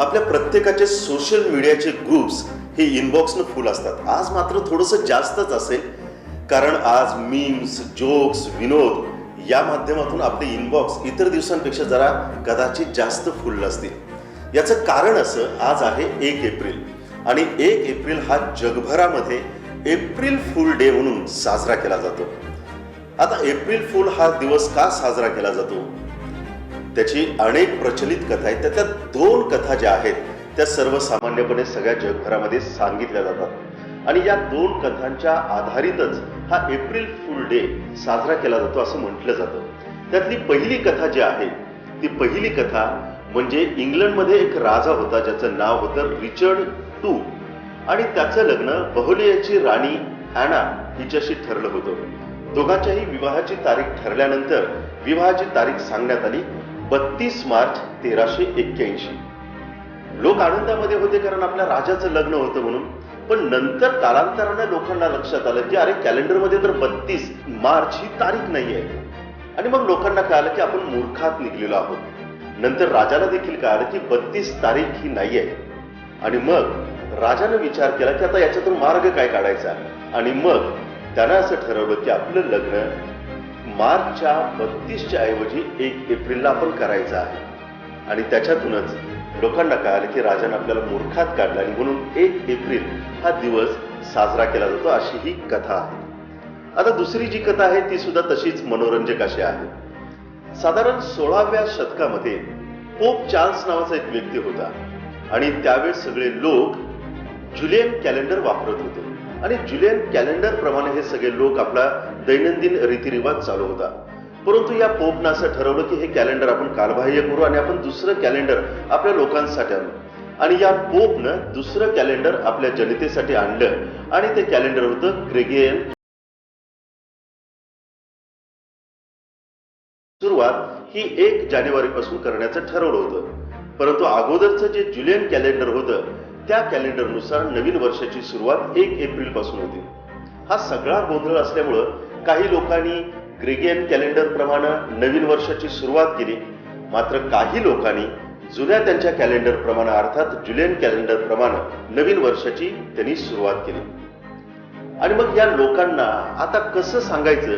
आपल्या प्रत्येकाचे सोशल मीडियाचे ग्रुप्स हे इनबॉक्सनं फुल असतात. आज मात्र थोडंसं जास्तच असेल. कारण आज मीम्स जोक्स विनोद या माध्यमातून आपले इनबॉक्स इतर दिवसांपेक्षा जरा कदाचित जास्त फुल असतील. याचं कारण असं आज आहे एक एप्रिल. आणि एक एप्रिल हा जगभरामध्ये एप्रिल फुल डे म्हणून साजरा केला जातो. आता एप्रिल फुल हा दिवस का साजरा केला जातो? त्याची अनेक प्रचलित कथा आहेत. त्यातल्या दोन कथा ज्या आहेत त्या सर्वसामान्यपणे सगळ्या जगभरामध्ये सांगितल्या जातात. आणि या दोन कथांच्या आधारितच हा एप्रिल फुल डे साजरा केला जातो असं म्हटलं जातं. त्यातली पहिली कथा जी आहे ती पहिली कथा म्हणजे इंग्लंडमध्ये एक राजा होता ज्याचं नाव होतं रिचर्ड टू. आणि त्याचं लग्न बहोलियाची राणी अॅना हिच्याशी ठरलं होतं. दोघांच्याही विवाहाची तारीख ठरल्यानंतर विवाहाची तारीख सांगण्यात आली. बत्तीस मार्च तेराशे एक्क्याऐंशी. लोक आनंदामध्ये होते कारण आपल्या राजाचं लग्न होतं म्हणून. पण नंतर कालांतराने लोकांना लक्षात आलं की अरे कॅलेंडरमध्ये तर बत्तीस मार्च ही तारीख नाही आहे आणि मग लोकांना कळालं की आपण मूर्खात निघलेलो आहोत. नंतर राजाला देखील कळालं की बत्तीस तारीख ही नाही आहे आणि मग राजानं विचार केला की आता याच्यातून मार्ग काय काढायचा? आणि मग त्यानं असं ठरवलं की आपलं लग्न मार्चच्या बत्तीसच्या ऐवजी एक एप्रिलला आपण करायचं आहे. आणि त्याच्यातूनच लोकांना कळालं की राजाने आपल्याला मूर्खात काढलं आणि म्हणून एक एप्रिल हा दिवस साजरा केला जातो अशी ही कथा आहे. आता दुसरी जी कथा आहे ती सुद्धा तशीच मनोरंजक अशी आहे. साधारण सोळाव्या शतकामध्ये पोप चार्ल्स नावाचा एक व्यक्ती होता. आणि त्यावेळेस सगळे लोक जुलियन कॅलेंडर वापरत होते. आणि जुलियन कॅलेंडर प्रमाणे हे सगळे लोक आपला दैनंदिन रीतिरिवाज चालू होता. परंतु या पोपनं असं ठरवलं की हे कॅलेंडर आपण कालबाह्य करू आणि आपण दुसरं कॅलेंडर आपल्या लोकांसाठी आणू. आणि या पोपनं दुसरं कॅलेंडर आपल्या जनतेसाठी आणलं आणि ते कॅलेंडर होतं ग्रेगियन. सुरुवात ही एक जानेवारी पासून करण्याचं ठरवलं होतं. परंतु अगोदरचं जे जुलियन कॅलेंडर होतं त्या कॅलेंडरनुसार नवीन वर्षाची सुरुवात एक एप्रिलपासून होती. हा सगळा गोंधळ असल्यामुळं काही लोकांनी ग्रेगियन कॅलेंडर प्रमाणे नवीन वर्षाची सुरुवात केली. मात्र काही लोकांनी जुन्या त्यांच्या कॅलेंडर प्रमाणे अर्थात जुलियन कॅलेंडर प्रमाणे नवीन वर्षाची त्यांनी सुरुवात केली. आणि मग या लोकांना आता कसं सांगायचं?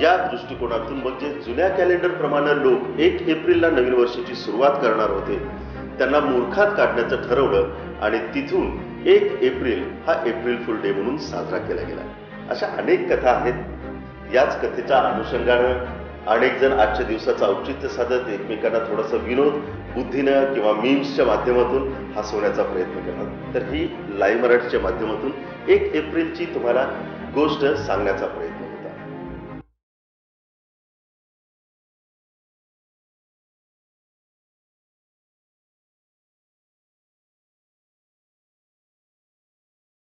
या दृष्टिकोनातून म्हणजे जुन्या कॅलेंडर प्रमाणे लोक एक एप्रिलला नवीन वर्षाची सुरुवात करणार होते. त्यांना मूर्खात काढण्याचं ठरवलं आणि तिथून एक एप्रिल हा एप्रिल फुल डे म्हणून साजरा केला गेला. अशा अनेक कथा आहेत. याच कथेच्या अनुषंगानं अनेक जण आजच्या दिवसाचं औचित्य साधत एकमेकांना थोडासा विनोद बुद्धीनं किंवा मीम्सच्या माध्यमातून हसवण्याचा प्रयत्न करतात. तर ही लाईव्ह मराठीच्या माध्यमातून एक एप्रिलची तुम्हाला गोष्ट सांगण्याचा प्रयत्न.